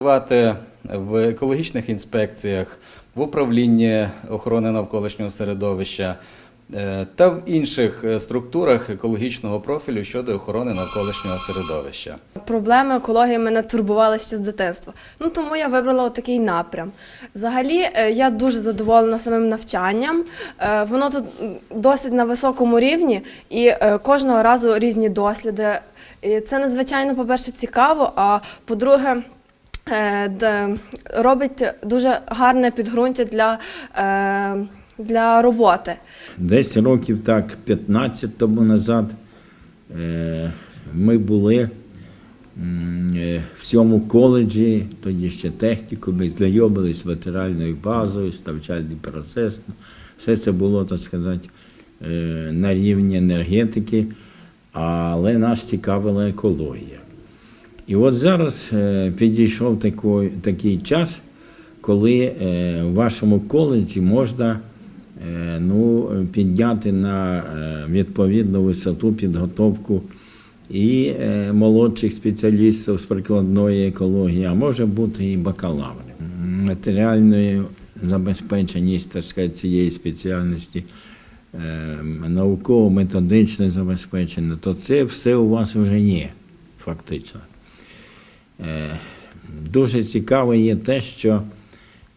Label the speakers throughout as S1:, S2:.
S1: Працювати в екологічних інспекціях, в управлінні охорони навколишнього середовища е, та в інших е, структурах екологічного профілю щодо охорони навколишнього середовища.
S2: Проблеми екології мене турбували ще з дитинства. Ну тому я вибрала такий напрям. Взагалі, е, я дуже задоволена самим навчанням. Воно тут досить на високому рівні, і кожного разу різні досліди. І це надзвичайно, по-перше, цікаво, а по-друге, робить дуже гарне підґрунтя для, е, для роботи.
S3: Десь років так 15 тому назад е, ми були е, в цьому коледжі, тоді ще технікумі, знайомились з матеріальною базою, ставчальний процес. Все це було, так сказати, е, на рівні енергетики, але нас цікавила екологія. І от зараз е, підійшов такий, такий час, коли е, в вашому коледжі можна е, ну, підняти на відповідну висоту підготовку і молодших спеціалістів з прикладної екології, а може бути і бакалаври. Матеріальною забезпеченість так сказати, цієї спеціальності, науково-методичне забезпечення, то це все у вас вже є, фактично. Е, Дуже цікаво є те, що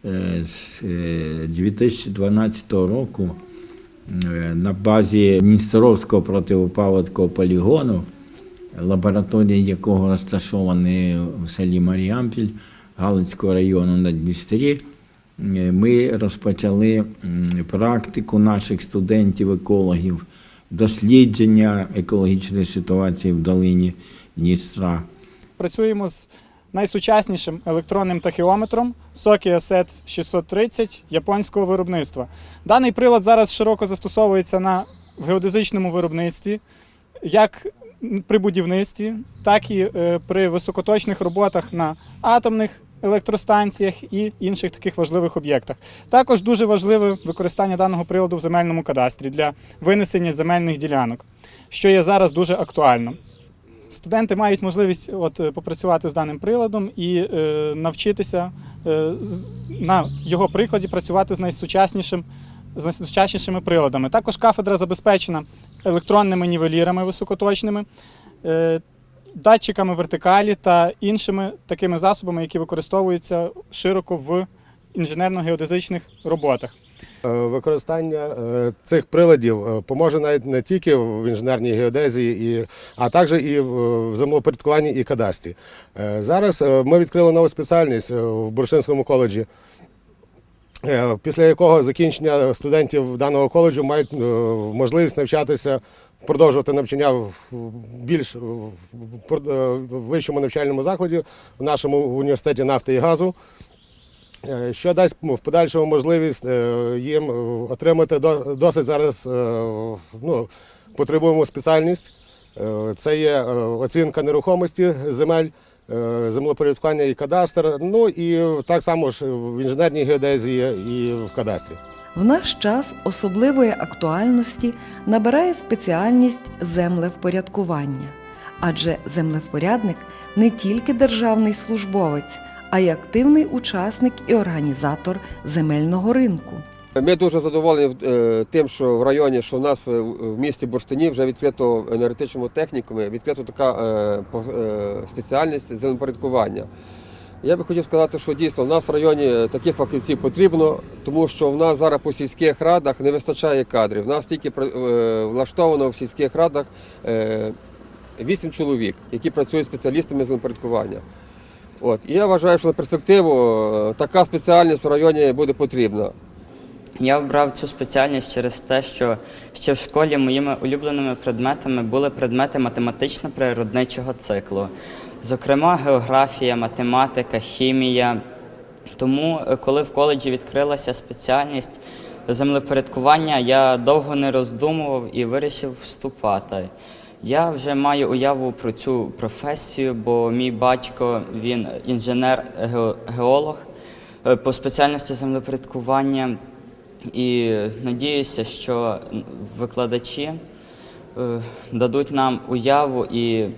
S3: е, з е, 2012 року е, на базі Дністровського противопаводкового полігону, лабораторія якого розташовані в селі Маріампіль Галицького району на Дністрі, ми розпочали практику наших студентів-екологів, дослідження екологічної ситуації в долині Дністра.
S4: Працюємо з найсучаснішим електронним тахіометром Soki Asset 630 японського виробництва. Даний прилад зараз широко застосовується на геодезичному виробництві, як при будівництві, так і е, при високоточних роботах на атомних електростанціях і інших таких важливих об'єктах. Також дуже важливе використання даного приладу в земельному кадастрі для винесення земельних ділянок, що є зараз дуже актуально. Студенти мають можливість от, е, попрацювати з даним приладом і е, навчитися е, на його прикладі працювати з найсучаснішим з найсучаснішими приладами. Також кафедра забезпечена електронними нівелірами високоточними, е, датчиками вертикалі та іншими такими засобами, які використовуються широко в інженерно-геодезичних роботах.
S5: Е, Використання е, цих приладів е, поможе навіть не тільки в інженерній геодезії, а також і в землепорядкуванні і кадастрі. Зараз ми відкрили нову спеціальність в Буршинському коледжі, після якого закінчення студентів даного коледжу мають можливість навчатися, продовжувати навчання в більш вищому навчальному закладі в нашому університеті нафти і газу. Е, Що дасть в подальшому можливість е, їм отримати до- досить зараз е, ну, потребуємо спеціальність. Це є оцінка нерухомості земель, землепорядкування і кадастр. Ну і так само ж в інженерній геодезії і в кадастрі.
S6: В наш час особливої актуальності набирає спеціальність землевпорядкування, адже землевпорядник не тільки державний службовець, а й активний учасник і організатор земельного ринку.
S7: Ми дуже задоволені е, тим, що в районі, що в нас е, в місті Бурштині вже відкрито енергетичному технікумі, відкрито така е, спеціальність землепорядкування. Я би хотів сказати, що дійсно в нас в районі таких фахівців потрібно, тому що в нас зараз по сільських радах не вистачає кадрів. В нас тільки влаштовано в сільських радах 8 чоловік, які працюють спеціалістами землепорядкування. От. І я вважаю, що на перспективу е, така спеціальність в районі буде потрібна.
S8: Я обрав цю спеціальність через те, що ще в школі моїми улюбленими предметами були предмети математично-природничого циклу, зокрема географія, математика, хімія. Тому, е, коли в коледжі відкрилася спеціальність землепорядкування, я довго не роздумував і вирішив вступати. Я вже маю уяву про цю професію, бо мій батько він інженер-геолог е, по спеціальності землепорядкування. І надіюся, що викладачі дадуть нам уяву і е,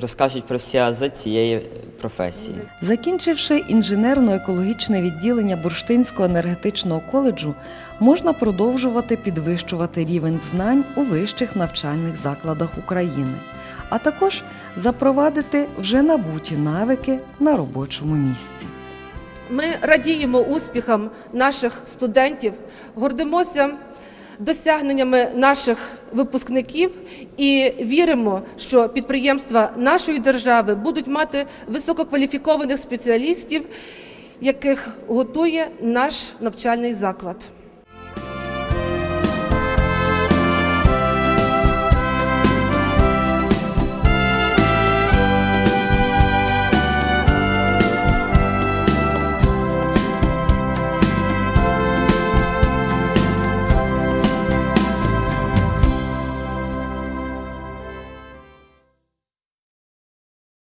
S8: розкажуть про всі ази цієї професії.
S6: Закінчивши інженерно-екологічне відділення Бурштинського енергетичного коледжу, можна продовжувати підвищувати рівень знань у вищих навчальних закладах України, а також запровадити вже набуті навики на робочому місці.
S9: Ми радіємо успіхам наших студентів, гордимося досягненнями наших випускників і віримо, що підприємства нашої держави будуть мати висококваліфікованих спеціалістів, яких готує наш навчальний заклад.